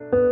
you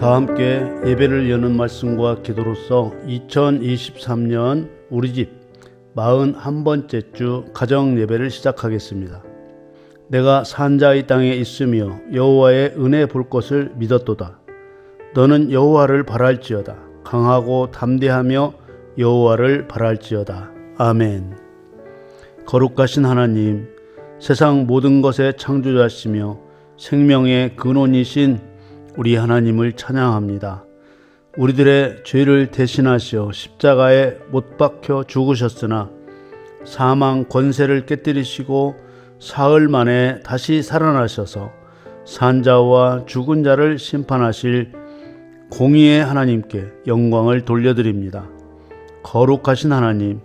다 함께 예배를 여는 말씀과 기도로서 2023년 우리 집 41번째 주 가정 예배를 시작하겠습니다. 내가 산자의 땅에 있으며 여호와의 은혜 볼 것을 믿었도다. 너는 여호와를 바랄지어다. 강하고 담대하며 여호와를 바랄지어다. 아멘. 거룩하신 하나님, 세상 모든 것의 창조자시며 생명의 근원이신 우리 하나님을 찬양합니다. 우리들의 죄를 대신하시어 십자가에 못 박혀 죽으셨으나 사망 권세를 깨뜨리시고 사흘 만에 다시 살아나셔서 산자와 죽은 자를 심판하실 공의의 하나님께 영광을 돌려드립니다. 거룩하신 하나님,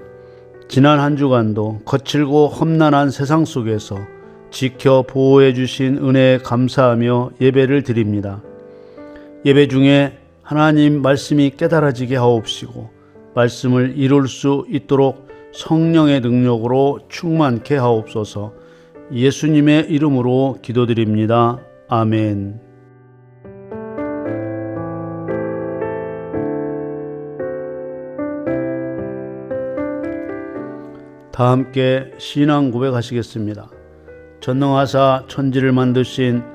지난 한 주간도 거칠고 험난한 세상 속에서 지켜 보호해 주신 은혜에 감사하며 예배를 드립니다. 예배 중에 하나님 말씀이 깨달아지게 하옵시고 말씀을 이룰 수 있도록 성령의 능력으로 충만케 하옵소서 예수님의 이름으로 기도드립니다. 아멘. 다 함께 신앙 고백하시겠습니다. 전능하사 천지를 만드신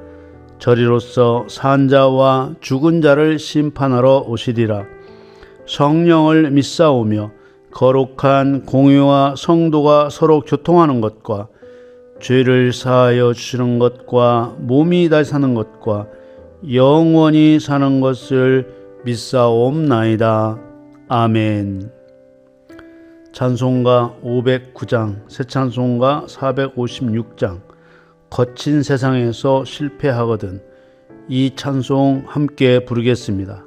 저리로서 산자와 죽은 자를 심판하러 오시리라. 성령을 믿사오며 거룩한 공유와 성도가 서로 교통하는 것과 죄를 사하여 주시는 것과 몸이 다시 사는 것과 영원히 사는 것을 믿사옵나이다. 아멘. 찬송가 509장, 새 찬송가 456장, 거친 세상에서 실패하거든 이 찬송 함께 부르겠습니다.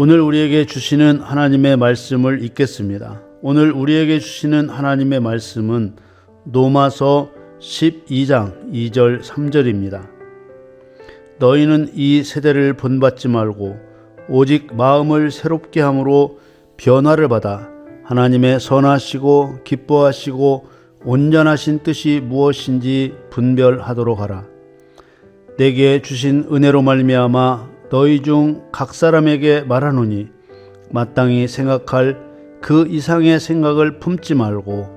오늘 우리에게 주시는 하나님의 말씀을 읽겠습니다. 오늘 우리에게 주시는 하나님의 말씀은 노마서 12장 2절 3절입니다. 너희는 이 세대를 본받지 말고 오직 마음을 새롭게 함으로 변화를 받아 하나님의 선하시고 기뻐하시고 온전하신 뜻이 무엇인지 분별하도록 하라. 내게 주신 은혜로 말미암아 너희 중 각 사람에게 말하노니 마땅히 생각할 그 이상의 생각을 품지 말고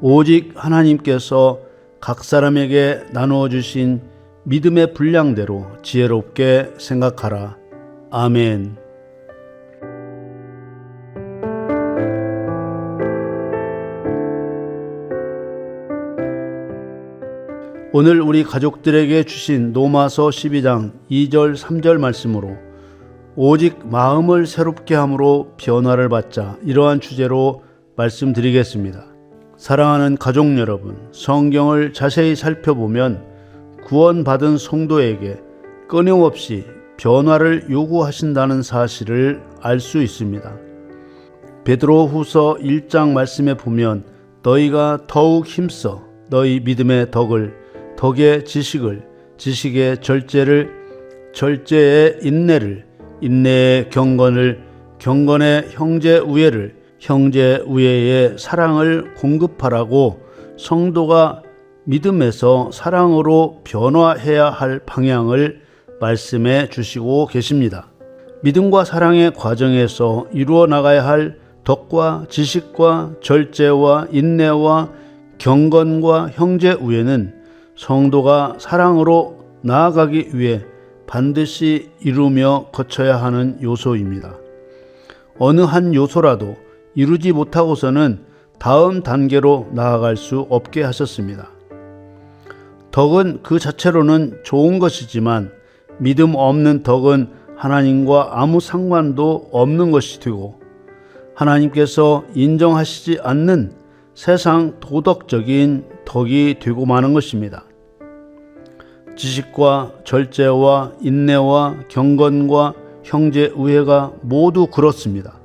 오직 하나님께서 각 사람에게 나누어 주신 믿음의 분량대로 지혜롭게 생각하라. 아멘. 오늘 우리 가족들에게 주신 노마서 12장 2절 3절 말씀으로 오직 마음을 새롭게 함으로 변화를 받자 이러한 주제로 말씀드리겠습니다. 사랑하는 가족 여러분, 성경을 자세히 살펴보면 구원받은 성도에게 끊임없이 변화를 요구하신다는 사실을 알 수 있습니다. 베드로 후서 1장 말씀에 보면 너희가 더욱 힘써 너희 믿음의 덕을 덕의 지식을 지식의 절제를 절제의 인내를 인내의 경건을 경건의 형제 우애를 형제 우애의 사랑을 공급하라고 성도가 믿음에서 사랑으로 변화해야 할 방향을 말씀해 주시고 계십니다. 믿음과 사랑의 과정에서 이루어 나가야 할 덕과 지식과 절제와 인내와 경건과 형제 우애는 성도가 사랑으로 나아가기 위해 반드시 이루며 거쳐야 하는 요소입니다. 어느 한 요소라도 이루지 못하고서는 다음 단계로 나아갈 수 없게 하셨습니다. 덕은 그 자체로는 좋은 것이지만 믿음 없는 덕은 하나님과 아무 상관도 없는 것이 되고 하나님께서 인정하시지 않는 세상 도덕적인 덕이 되고 마는 것입니다. 지식과 절제와 인내와 경건과 형제 우애가 모두 그렇습니다.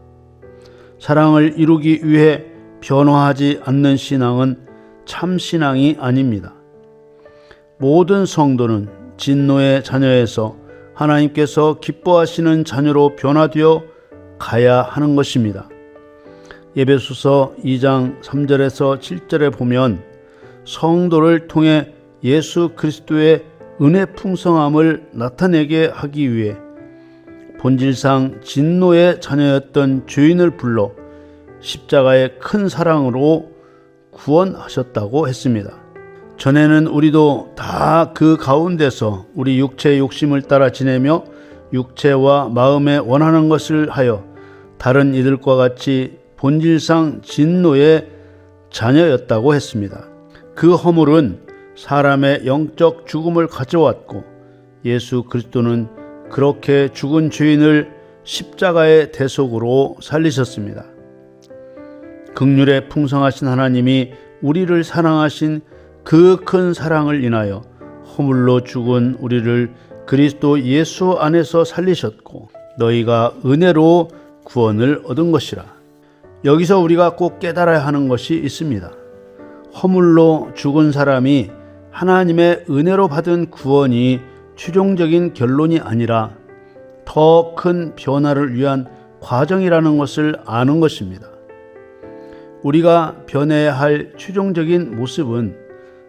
사랑을 이루기 위해 변화하지 않는 신앙은 참 신앙이 아닙니다. 모든 성도는 진노의 자녀에서 하나님께서 기뻐하시는 자녀로 변화되어 가야 하는 것입니다. 예배수서 2장 3절에서 7절에 보면 성도를 통해 예수 그리스도의 은혜 풍성함을 나타내게 하기 위해 본질상 진노의 자녀였던 죄인을 불러 십자가의 큰 사랑으로 구원하셨다고 했습니다. 전에는 우리도 다 그 가운데서 우리 육체의 욕심을 따라 지내며 육체와 마음에 원하는 것을 하여 다른 이들과 같이 본질상 진노의 자녀였다고 했습니다. 그 허물은 사람의 영적 죽음을 가져왔고 예수 그리스도는 그렇게 죽은 죄인을 십자가의 대속으로 살리셨습니다. 극률에 풍성하신 하나님이 우리를 사랑하신 그 큰 사랑을 인하여 허물로 죽은 우리를 그리스도 예수 안에서 살리셨고 너희가 은혜로 구원을 얻은 것이라. 여기서 우리가 꼭 깨달아야 하는 것이 있습니다. 허물로 죽은 사람이 하나님의 은혜로 받은 구원이 최종적인 결론이 아니라 더 큰 변화를 위한 과정이라는 것을 아는 것입니다. 우리가 변해야 할 최종적인 모습은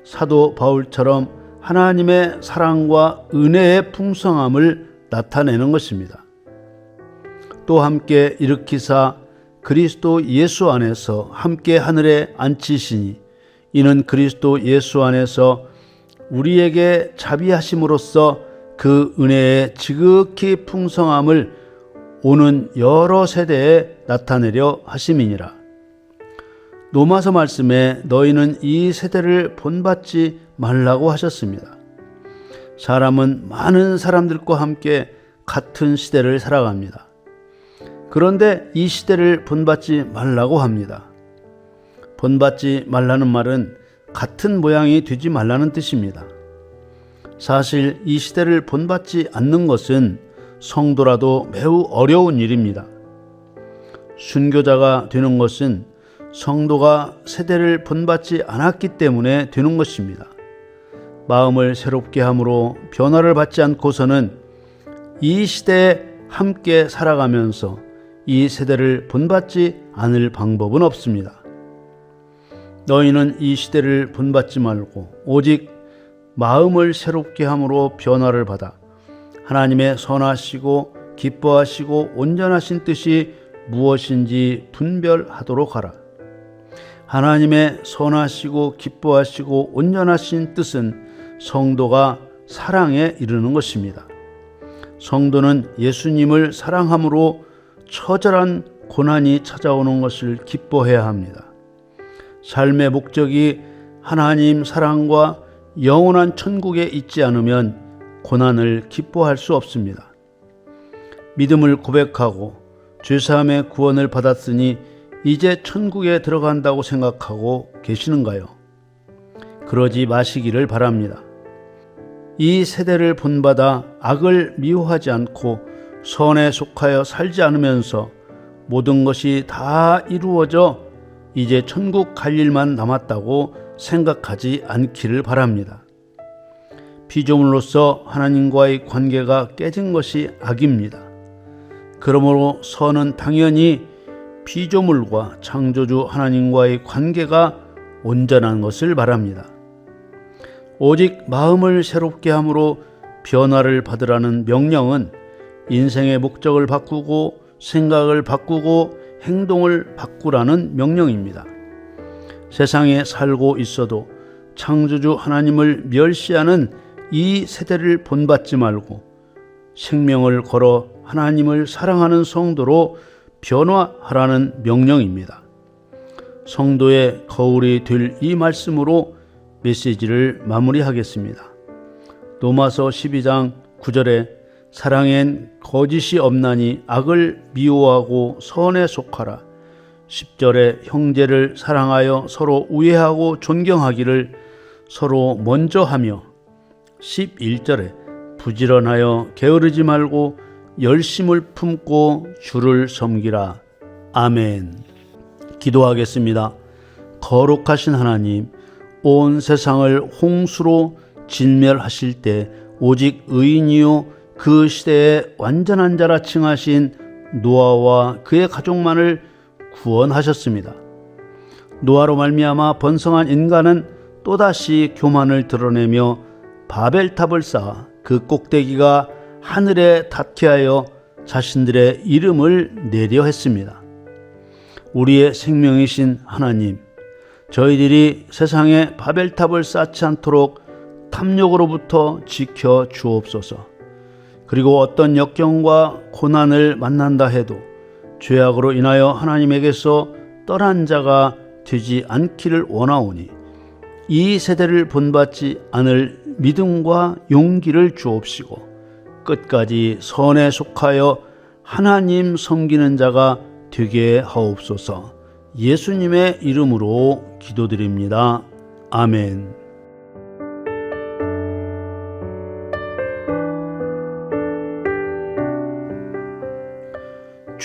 사도 바울처럼 하나님의 사랑과 은혜의 풍성함을 나타내는 것입니다. 또 함께 일으키사 그리스도 예수 안에서 함께 하늘에 앉히시니 이는 그리스도 예수 안에서 우리에게 자비하심으로써 그 은혜의 지극히 풍성함을 오는 여러 세대에 나타내려 하심이니라. 노마서 말씀에 너희는 이 세대를 본받지 말라고 하셨습니다. 사람은 많은 사람들과 함께 같은 시대를 살아갑니다. 그런데 이 시대를 본받지 말라고 합니다. 본받지 말라는 말은 같은 모양이 되지 말라는 뜻입니다. 사실 이 시대를 본받지 않는 것은 성도라도 매우 어려운 일입니다. 순교자가 되는 것은 성도가 세대를 본받지 않았기 때문에 되는 것입니다. 마음을 새롭게 함으로 변화를 받지 않고서는 이 시대에 함께 살아가면서 이 세대를 본받지 않을 방법은 없습니다. 너희는 이 시대를 본받지 말고 오직 마음을 새롭게 함으로 변화를 받아 하나님의 선하시고 기뻐하시고 온전하신 뜻이 무엇인지 분별하도록 하라. 하나님의 선하시고 기뻐하시고 온전하신 뜻은 성도가 사랑에 이르는 것입니다. 성도는 예수님을 사랑함으로 처절한 고난이 찾아오는 것을 기뻐해야 합니다. 삶의 목적이 하나님 사랑과 영원한 천국에 있지 않으면 고난을 기뻐할 수 없습니다. 믿음을 고백하고 죄사함의 구원을 받았으니 이제 천국에 들어간다고 생각하고 계시는가요? 그러지 마시기를 바랍니다. 이 세대를 본받아 악을 미워하지 않고 선에 속하여 살지 않으면서 모든 것이 다 이루어져 이제 천국 갈 일만 남았다고 생각하지 않기를 바랍니다. 피조물로서 하나님과의 관계가 깨진 것이 악입니다. 그러므로 선은 당연히 피조물과 창조주 하나님과의 관계가 온전한 것을 바랍니다. 오직 마음을 새롭게 함으로 변화를 받으라는 명령은 인생의 목적을 바꾸고 생각을 바꾸고 행동을 바꾸라는 명령입니다. 세상에 살고 있어도 창조주 하나님을 멸시하는 이 세대를 본받지 말고 생명을 걸어 하나님을 사랑하는 성도로 변화하라는 명령입니다. 성도의 거울이 될 이 말씀으로 메시지를 마무리하겠습니다. 로마서 12장 9절에 사랑엔 거짓이 없나니 악을 미워하고 선에 속하라. 10절에 형제를 사랑하여 서로 우애하고 존경하기를 서로 먼저 하며 11절에 부지런하여 게으르지 말고 열심을 품고 주를 섬기라. 아멘. 기도하겠습니다. 거룩하신 하나님, 온 세상을 홍수로 진멸하실 때 오직 의인이요 그 시대의 완전한 자라 칭하신 노아와 그의 가족만을 구원하셨습니다. 노아로 말미암아 번성한 인간은 또다시 교만을 드러내며 바벨탑을 쌓아 그 꼭대기가 하늘에 닿게 하여 자신들의 이름을 내려 했습니다. 우리의 생명이신 하나님, 저희들이 세상에 바벨탑을 쌓지 않도록 탐욕으로부터 지켜 주옵소서. 그리고 어떤 역경과 고난을 만난다 해도 죄악으로 인하여 하나님에게서 떠난 자가 되지 않기를 원하오니 이 세대를 본받지 않을 믿음과 용기를 주옵시고 끝까지 선에 속하여 하나님 섬기는 자가 되게 하옵소서 예수님의 이름으로 기도드립니다. 아멘.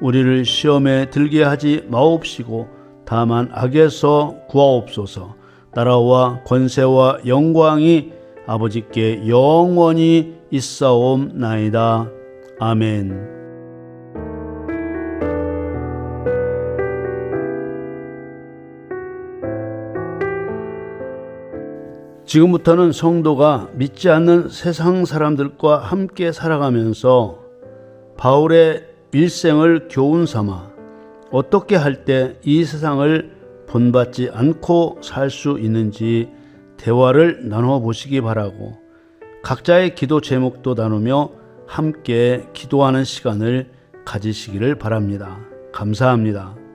우리를 시험에 들게 하지 마옵시고 다만 악에서 구하옵소서 나라와 권세와 영광이 아버지께 영원히 있사옵나이다. 아멘. 지금부터는 성도가 믿지 않는 세상 사람들과 함께 살아가면서 바울의 일생을 교훈 삼아 어떻게 할 때 이 세상을 본받지 않고 살 수 있는지 대화를 나눠 보시기 바라고 각자의 기도 제목도 나누며 함께 기도하는 시간을 가지시기를 바랍니다. 감사합니다.